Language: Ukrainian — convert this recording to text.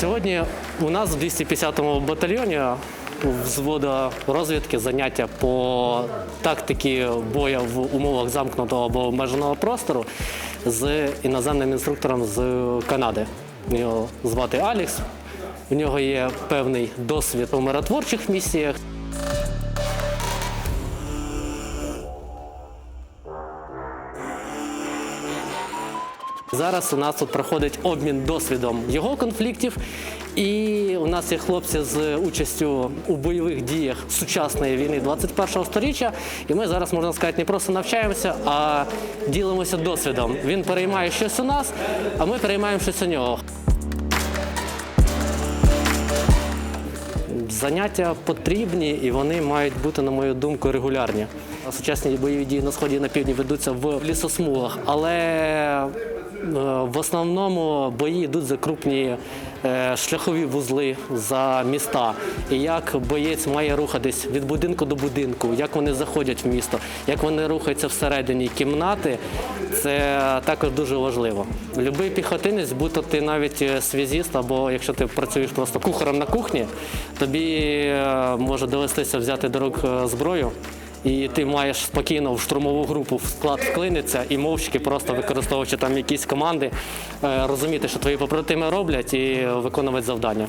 Сьогодні у нас в 250-му батальйоні взвода розвідки заняття по тактиці бою в умовах замкнутого або обмеженого простору з іноземним інструктором з Канади. Його звати Алікс. У нього є певний досвід у миротворчих місіях. Зараз у нас тут проходить обмін досвідом його конфліктів, і у нас є хлопці з участю у бойових діях сучасної війни 21-го сторіччя. І ми зараз можна сказати не просто навчаємося, а ділимося досвідом. Він переймає щось у нас, а ми переймаємо щось у нього. Заняття потрібні і вони мають бути, на мою думку, регулярні. Сучасні бойові дії на сході і на півдні ведуться в лісосмугах, але е, в основному бої йдуть за крупні е, шляхові вузли за міста. І як боєць має рухатись від будинку до будинку, як вони заходять в місто, як вони рухаються всередині кімнати, це також дуже важливо. Любий піхотинець, будь то ти навіть е, связіст, або якщо ти працюєш просто кухарем на кухні, тобі може довестися взяти до рук зброю. І ти маєш спокійно в штурмову групу в склад вклинитися і мовчки, просто використовуючи там якісь команди, е, розуміти, що твої побратими роблять, і виконувати завдання.